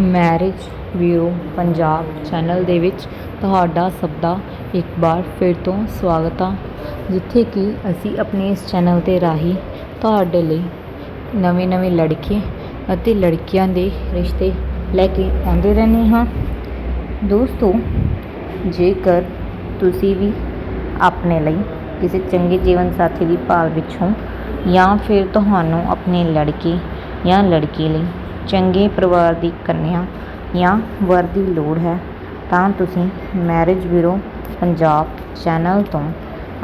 Marriage bureau Punjab channel ਦੇ ਵਿੱਚ ਤੁਹਾਡਾ ਸਭ ਦਾ ਇੱਕ ਵਾਰ ਫਿਰ ਤੋਂ ਸਵਾਗਤ ਆ। ਜਿੱਥੇ ਕਿ ਅਸੀਂ ਆਪਣੇ ਇਸ ਚੈਨਲ ਦੇ ਰਾਹੀਂ ਤੁਹਾਡੇ ਲਈ ਨਵੇਂ ਨਵੇਂ ਲੜਕੇ ਅਤੇ ਲੜਕੀਆਂ ਦੇ ਰਿਸ਼ਤੇ ਲੈ ਕੇ ਆਉਂਦੇ ਰਹਿੰਦੇ ਹਾਂ। ਦੋਸਤੋ, ਜੇਕਰ ਤੁਸੀਂ ਵੀ ਆਪਣੇ ਲਈ ਕਿਸੇ ਚੰਗੇ ਜੀਵਨ ਸਾਥੀ ਦੀ ਭਾਲ ਵਿੱਚ ਹੋ ਜਾਂ ਫਿਰ ਤੁਹਾਨੂੰ ਆਪਣੇ ਲੜਕੇ ਜਾਂ ਲੜਕੀ ਲਈ ਚੰਗੇ ਪਰਿਵਾਰ ਦੀ ਕੰਨਿਆ ਜਾਂ ਵਰ ਦੀ ਲੋੜ ਹੈ, ਤਾਂ ਤੁਸੀਂ ਮੈਰਿਜ ਬਿਊਰੋ ਪੰਜਾਬ ਚੈਨਲ ਤੋਂ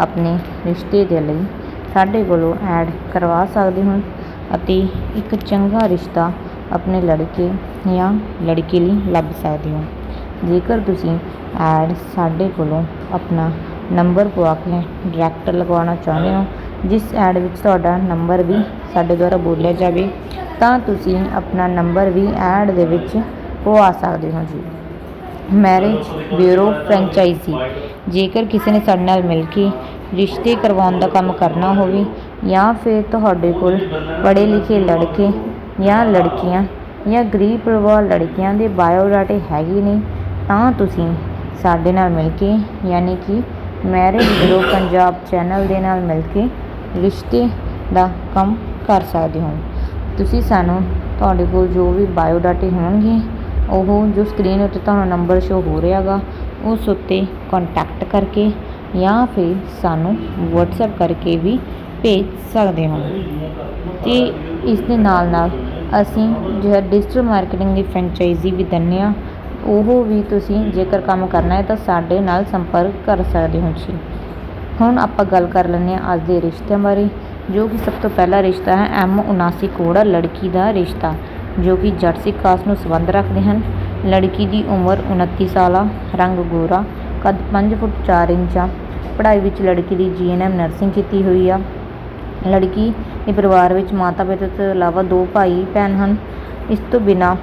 ਆਪਣੇ ਰਿਸ਼ਤੇ ਦੇ ਲਈ ਸਾਡੇ ਕੋਲੋਂ ਐਡ ਕਰਵਾ ਸਕਦੇ ਹੋ ਅਤੇ ਇੱਕ ਚੰਗਾ ਰਿਸ਼ਤਾ ਆਪਣੇ ਲੜਕੇ ਜਾਂ ਲੜਕੀ ਲਈ ਲੱਭ ਸਕਦੇ ਹੋ। ਜੇਕਰ ਤੁਸੀਂ ਐਡ ਸਾਡੇ ਕੋਲੋਂ ਆਪਣਾ ਨੰਬਰ ਪਵਾ ਕੇ ਡਾਇਰੈਕਟ ਲਗਵਾਉਣਾ ਚਾਹੁੰਦੇ ਹੋ, ਜਿਸ ਐਡ ਵਿੱਚ ਤੁਹਾਡਾ ਨੰਬਰ ਵੀ ਸਾਡੇ ਦੁਆਰਾ ਬੋਲਿਆ ਜਾਵੇ ਤਾਂ ਤੁਸੀਂ ਆਪਣਾ ਨੰਬਰ ਵੀ ਐਡ ਦੇ ਵਿੱਚ ਪਵਾ ਸਕਦੇ ਹੋ ਜੀ। ਮੈਰਿਜ ਬਿਊਰੋ ਫਰੈਂਚਾਈਜ਼ੀ ਜੇਕਰ ਕਿਸੇ ਨੇ ਸਾਡੇ ਨਾਲ ਮਿਲ ਕੇ ਰਿਸ਼ਤੇ ਕਰਵਾਉਣ ਦਾ ਕੰਮ ਕਰਨਾ ਹੋਵੇ ਜਾਂ ਫਿਰ ਤੁਹਾਡੇ ਕੋਲ ਪੜ੍ਹੇ ਲਿਖੇ ਲੜਕੇ ਜਾਂ ਲੜਕੀਆਂ ਜਾਂ ਗਰੀਬ ਪਰਿਵਾਰ ਲੜਕੀਆਂ ਦੇ ਬਾਇਓਡਾਟੇ ਹੈਗੇ ਨੇ, ਤਾਂ ਤੁਸੀਂ ਸਾਡੇ ਨਾਲ ਮਿਲ ਕੇ ਯਾਨੀ ਕਿ ਮੈਰਿਜ ਬਿਊਰੋ ਪੰਜਾਬ ਚੈਨਲ ਦੇ ਨਾਲ ਮਿਲ ਕੇ ਰਿਸ਼ਤੇ ਦਾ ਕੰਮ ਕਰ ਸਕਦੇ ਹੋ। ਤੁਸੀਂ ਸਾਨੂੰ ਤੁਹਾਡੇ ਕੋਲ ਜੋ ਵੀ ਬਾਇਓਡਾਟੇ ਹੋਣਗੇ, ਉਹ ਜੋ ਸਕਰੀਨ ਉੱਤੇ ਤੁਹਾਨੂੰ ਨੰਬਰ ਸ਼ੋ ਹੋ ਰਿਹਾ ਗਾ ਉਸ ਉੱਤੇ ਕੰਟੈਕਟ ਕਰਕੇ ਜਾਂ ਫਿਰ ਸਾਨੂੰ ਵਟਸਐਪ ਕਰਕੇ ਵੀ ਭੇਜ ਸਕਦੇ ਹੋ। ਅਤੇ ਇਸ ਦੇ ਨਾਲ ਨਾਲ ਅਸੀਂ ਜਿਹੜਾ ਡਿਜੀਟਲ ਮਾਰਕੀਟਿੰਗ ਦੀ ਫਰੈਂਚਾਈਜ਼ੀ ਵੀ ਦਿੰਦੇ ਹਾਂ। ਉਹ ਵੀ ਤੁਸੀਂ ਜੇਕਰ ਕੰਮ ਕਰਨਾ ਹੈ ਤਾਂ ਸਾਡੇ ਨਾਲ ਸੰਪਰਕ ਕਰ ਸਕਦੇ ਹੋ ਜੀ ਹੁਣ ਆਪਾਂ ਗੱਲ ਕਰ ਲੈਂਦੇ ਹਾਂ ਅੱਜ ਦੇ ਰਿਸ਼ਤਿਆਂ ਬਾਰੇ। ਜੋ ਕਿ ਸਭ ਤੋਂ ਪਹਿਲਾ ਰਿਸ਼ਤਾ ਹੈ ਐਮ 79 ਕੋੜਾ, ਲੜਕੀ ਦਾ ਰਿਸ਼ਤਾ, ਜੋ ਕਿ ਜੱਟ ਸਿੱਖ ਕਾਸਟ ਨੂੰ ਸੰਬੰਧ ਰੱਖਦੇ ਹਨ। ਲੜਕੀ ਦੀ ਉਮਰ 29 ਸਾਲ ਆ ਰੰਗ ਗੋਰਾ, ਕੱਦ 5 ਫੁੱਟ 4 ਇੰਚ ਆ ਪੜ੍ਹਾਈ ਵਿੱਚ ਲੜਕੀ ਦੀ ਜੀਐਨਐਮ ਨਰਸਿੰਗ ਕੀਤੀ ਹੋਈ ਆ। ਲੜਕੀ ਦੇ ਪਰਿਵਾਰ ਵਿੱਚ ਮਾਤਾ ਪਿਤਾ ਤੋਂ ਇਲਾਵਾ ਦੋ ਭਾਈ ਭੈਣ ਹਨ। ਇਸ ਤੋਂ ਬਿਨਾਂ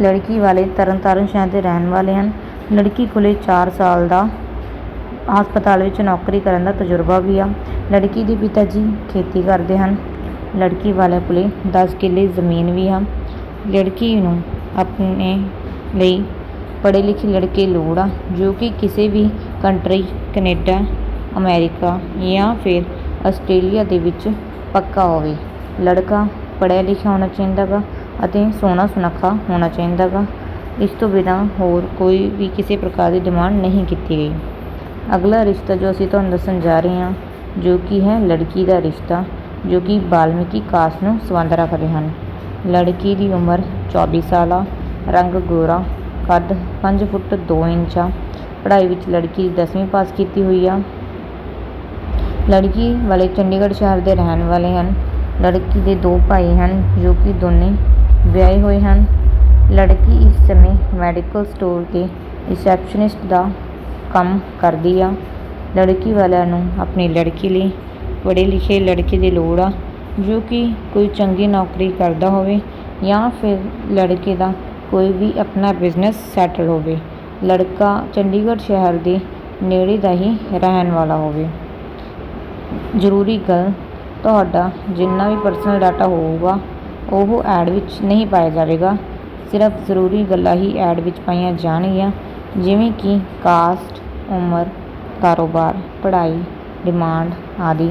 ਲੜਕੀ ਵਾਲੇ ਤਰਨਤਾਰਨ ਸ਼ਹਿਰ ਦੇ ਰਹਿਣ ਵਾਲੇ ਹਨ। ਲੜਕੀ ਕੋਲੇ 4 ਸਾਲ ਦਾ ਹਸਪਤਾਲ ਵਿੱਚ ਨੌਕਰੀ ਕਰਨ ਦਾ ਤਜਰਬਾ ਵੀ ਆ। ਲੜਕੀ ਦੇ ਪਿਤਾ ਜੀ ਖੇਤੀ ਕਰਦੇ ਹਨ। ਲੜਕੀ ਵਾਲੇ ਕੋਲੇ 10 ਕਿੱਲੇ ਜ਼ਮੀਨ ਵੀ ਆ। ਲੜਕੀ ਨੂੰ ਆਪਣੇ ਲਈ ਪੜ੍ਹੇ ਲਿਖੇ ਲੜਕੇ ਲੋੜ ਆ, ਜੋ ਕਿ ਕਿਸੇ ਵੀ ਕੰਟਰੀ ਕੈਨੇਡਾ, ਅਮਰੀਕਾ ਜਾਂ ਫਿਰ ਆਸਟ੍ਰੇਲੀਆ ਦੇ ਵਿੱਚ ਪੱਕਾ ਹੋਵੇ। ਲੜਕਾ ਪੜ੍ਹਿਆ ਲਿਖਿਆ ਹੋਣਾ ਚਾਹੀਦਾ ਗਾ ਅਤੇ ਸੋਹਣਾ ਸੁਨੱਖਾ ਹੋਣਾ ਚਾਹੀਦਾ ਗਾ। ਇਸ ਤੋਂ ਬਿਨਾਂ ਹੋਰ ਕੋਈ ਵੀ ਕਿਸੇ ਪ੍ਰਕਾਰ ਦੀ ਡਿਮਾਂਡ ਨਹੀਂ ਕੀਤੀ ਗਈ। ਅਗਲਾ ਰਿਸ਼ਤਾ ਜੋ ਅਸੀਂ ਤੁਹਾਨੂੰ ਦੱਸਣ ਜਾ ਰਹੇ ਹਾਂ, ਜੋ ਕਿ ਹੈ ਲੜਕੀ ਦਾ ਰਿਸ਼ਤਾ, ਜੋ ਕਿ ਬਾਲਮੀਕੀ ਕਾਸਟ ਨੂੰ ਸੰਬੰਧ ਰੱਖਦੇ ਹਨ। ਲੜਕੀ ਦੀ ਉਮਰ 24 ਸਾਲ ਆ, ਰੰਗ ਗੋਰਾ, ਕੱਦ 5 ਫੁੱਟ 2 ਇੰਚ ਆ। ਪੜ੍ਹਾਈ ਵਿੱਚ ਲੜਕੀ 10ਵੀਂ ਪਾਸ ਕੀਤੀ ਹੋਈ ਆ। ਲੜਕੀ ਵਾਲੇ ਚੰਡੀਗੜ੍ਹ ਸ਼ਹਿਰ ਦੇ ਰਹਿਣ ਵਾਲੇ ਹਨ। ਲੜਕੀ ਦੇ ਦੋ ਭਾਈ ਹਨ, ਜੋ ਕਿ ਦੋਨੇ ਵਿਆਹੇ ਹੋਏ ਹਨ। ਲੜਕੀ ਇਸ ਸਮੇਂ ਮੈਡੀਕਲ ਸਟੋਰ 'ਤੇ ਰਿਸੈਪਸ਼ਨਿਸਟ ਦਾ ਕੰਮ ਕਰਦੀ ਆ। ਲੜਕੀ ਵਾਲਿਆਂ ਨੂੰ ਆਪਣੀ ਲੜਕੀ ਲਈ, ਪੜ੍ਹੇ ਲਿਖੇ ਲੜਕੇ ਦੀ ਲੋੜ ਆ, ਜੋ ਕਿ ਕੋਈ ਚੰਗੀ ਨੌਕਰੀ ਕਰਦਾ ਹੋਵੇ ਜਾਂ ਫਿਰ ਲੜਕੇ ਦਾ ਕੋਈ ਵੀ ਆਪਣਾ ਬਿਜ਼ਨਸ ਸੈਟਲ ਹੋਵੇ। ਲੜਕਾ ਚੰਡੀਗੜ੍ਹ ਸ਼ਹਿਰ ਦੇ ਨੇੜੇ ਦਾ ਹੀ ਰਹਿਣ ਵਾਲਾ ਹੋਵੇ। ਜ਼ਰੂਰੀ ਗੱਲ, ਤੁਹਾਡਾ ਜਿੰਨਾ ਵੀ ਪਰਸਨਲ ਡਾਟਾ ਹੋਊਗਾ, ਉਹ ਐਡ ਵਿੱਚ ਨਹੀਂ ਪਾਇਆ ਜਾਵੇਗਾ। ਸਿਰਫ ਜ਼ਰੂਰੀ ਗੱਲਾਂ ਹੀ ਐਡ ਵਿੱਚ ਪਾਈਆਂ ਜਾਣਗੀਆਂ, ਜਿਵੇਂ ਕਿ ਕਾਸਟ ਉਮਰ, ਕਾਰੋਬਾਰ, ਪੜ੍ਹਾਈ, ਡਿਮਾਂਡ ਆਦਿ।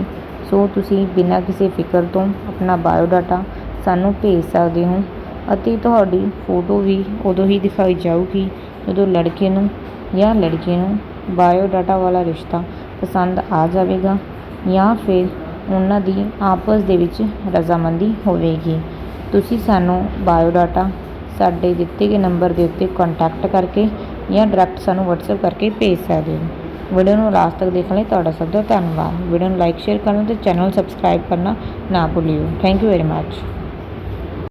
ਸੋ ਤੁਸੀਂ ਬਿਨਾਂ ਕਿਸੇ ਫਿਕਰ ਤੋਂ ਆਪਣਾ ਬਾਇਓਡਾਟਾ ਸਾਨੂੰ ਭੇਜ ਸਕਦੇ ਹੋ ਅਤੇ ਤੁਹਾਡੀ ਫੋਟੋ ਵੀ ਉਦੋਂ ਹੀ ਦਿਖਾਈ ਜਾਊਗੀ ਜਦੋਂ ਲੜਕੇ ਨੂੰ ਜਾਂ ਲੜਕੀ ਨੂੰ ਬਾਇਓਡਾਟਾ ਵਾਲਾ ਰਿਸ਼ਤਾ ਪਸੰਦ ਆ ਜਾਵੇਗਾ ਜਾਂ ਫਿਰ ਉਹਨਾਂ ਦੀ ਆਪਸ ਦੇ ਵਿੱਚ ਰਜ਼ਾਮੰਦੀ ਹੋਵੇਗੀ। ਤੁਸੀਂ ਸਾਨੂੰ ਬਾਇਓਡਾਟਾ ਸਾਡੇ ਦਿੱਤੇ ਗਏ ਨੰਬਰ ਦੇ ਉੱਤੇ ਕੰਟੈਕਟ ਕਰਕੇ ਜਾਂ ਡਾਇਰੈਕਟ ਸਾਨੂੰ WhatsApp ਕਰਕੇ ਭੇਜ ਸਕਦੇ ਹੋ। ਵੀਡੀਓ ਨੂੰ ਲਾਸਟ ਤੱਕ ਦੇਖਣ ਲਈ ਤੁਹਾਡਾ ਸਭ ਦਾ ਧੰਨਵਾਦ। ਵੀਡੀਓ ਨੂੰ ਲਾਈਕ ਸ਼ੇਅਰ ਕਰਨਾ ਤੇ ਚੈਨਲ ਸਬਸਕ੍ਰਾਈਬ ਕਰਨਾ ਨਾ ਭੁੱਲਿਓ। Thank you very much